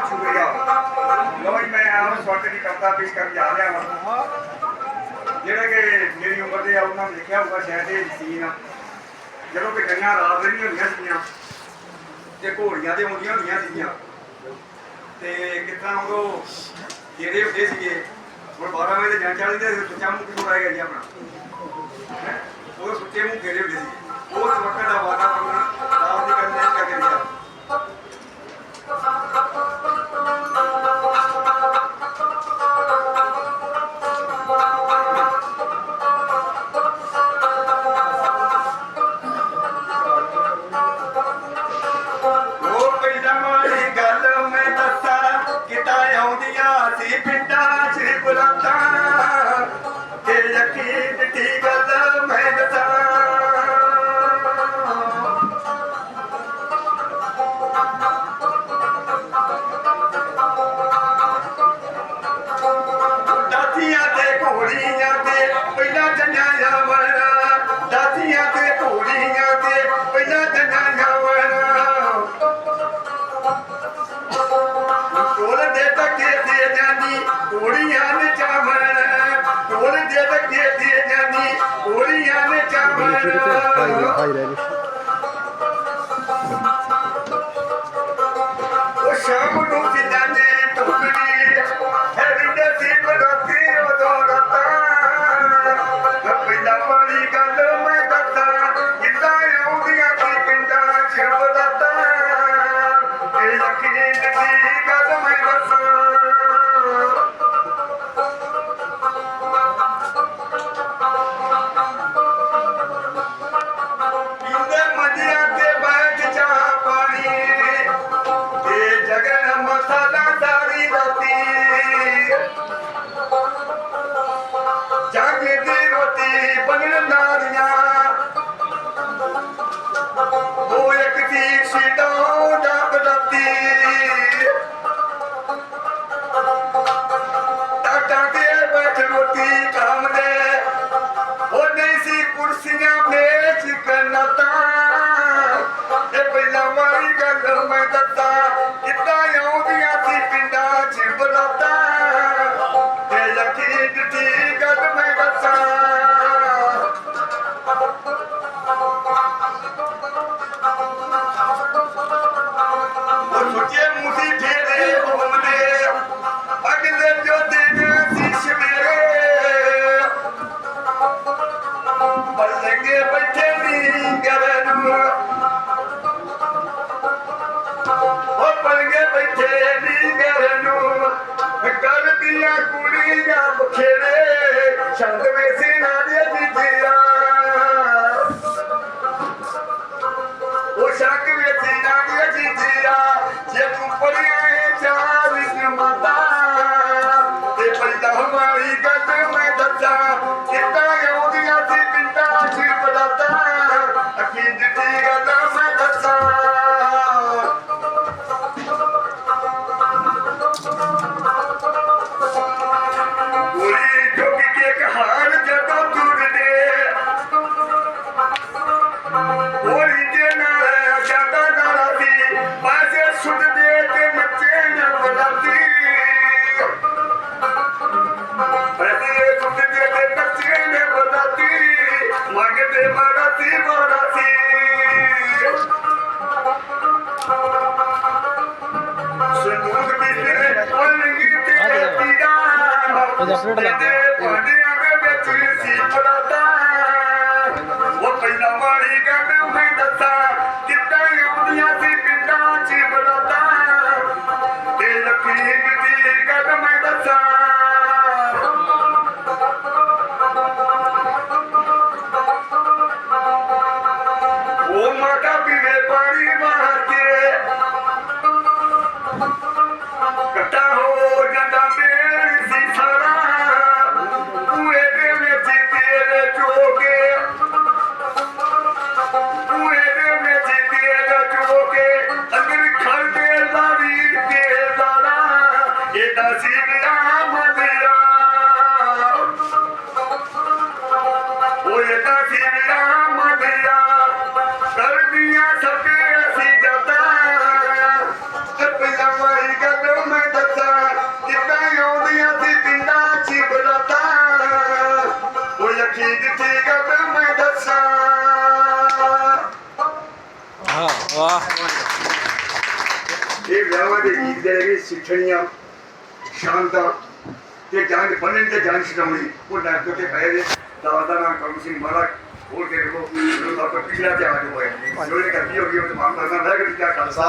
ਬਹੁਤ ਲੋ ਜੀ, ਮੈਂ ਆਪ ਸਵਾਗਤ ਦੀ ਕਵਿਤਾ ਪੇਸ਼ ਕਰਨ ਜਾ ਰਿਹਾ ਹਾਂ ਜਿਹੜੇ ਕਿ ਮੇਰੀ ਉਮਰ ਦੇ ਆ, ਉਹਨਾਂ ਨੇ ਲਿਖਿਆ ਹੋਊਗਾ, ਸ਼ਾਇਦ ਇਹ ਸੀਨ ਜਦੋਂ ਕਿ ਗਈਆਂ ਰਾਤ ਰਹੀਆਂ ਹੁੰਦੀਆਂ ਸੀਗੀਆਂ, ਤੇ ਘੋੜੀਆਂ ਤੇ ਆਉਂਦੀਆਂ ਹੁੰਦੀਆਂ ਸੀਗੀਆਂ। ਤੇ ਕਿਤਨਾ ਉਦੋਂ ਜਿਹੜੇ ਹੁੰਦੇ ਸੀਗੇ, ਹੁਣ 12 ਵਜੇ ਜਾਂ ਚਾਲੀ ਦੇ ਸੁੱਚਾ ਮੂੰਹ ਕਿਥੋਂ ਆਏਗਾ ਜੀ ਆਪਣਾ? ਉਹ ਸੁੱਚੇ ਮੂੰਹ ਘੇਰੇ ਹੁੰਦੇ ਸੀ ਉਸ ਵਕਤ ਦਾ ਵਾਤਾਵਰਣ सिया ते पंजा माइण दसीअ ते तोड़ियूं ਘੋੜੀਆਂ ਨੇ ਚਾਵਣ ਢੋਲ ਦੇ ਧੱਕੇ ਦੇ ਜਾਂਦੀ ਘੋੜੀਆਂ ਨੇ ਚਾਵਣ ਉਹ ਸ਼ਾਮ ਨੂੰ ਜਿੱਦਾਂ понимаем, ناليرا اهو شنڪ ويسي ناليءَ جي جيارشڻ ماتا. ਉਹਦਾ upload ਉਹ ਪਹਿਲਾਂ ਵਾਲੀ ਗੱਲ ਮੈਂ ਦੱਸਾਂ। ਵਾਹ ਇਹ ਵਿਆਹਾਂ ਦੇ ਗੀਤ ਜਿਹੜੇ ਵੀ ਸ਼ਾਨਦਾਰ, ਤੇ ਜੰਗ ਬੰਨਣ ਤੇ ਜੰਗ ਛਡਾਉਣੀ, ਉਹ ਡਰ ਤੇ ਪਏ ਨੇ। ਦਾਦਾ ਨਾਮ ਕਰਮ ਸਿੰਘ ਮਹਾਰਾਜ, ਹੋਰ ਕੇ ਦੇਖੋ ਜਦੋਂ ਤੱਕ ਪਿਛਲਾ ਤੇ ਆਜ ਹੋਇਆ ਜੋ ਇਹ ਕਰਦੀ ਹੋਗੀ ਉਹ ਤਮਾਮ ਕਰਨਾ ਹੈ ਕਿ ਖਾਲਸਾ।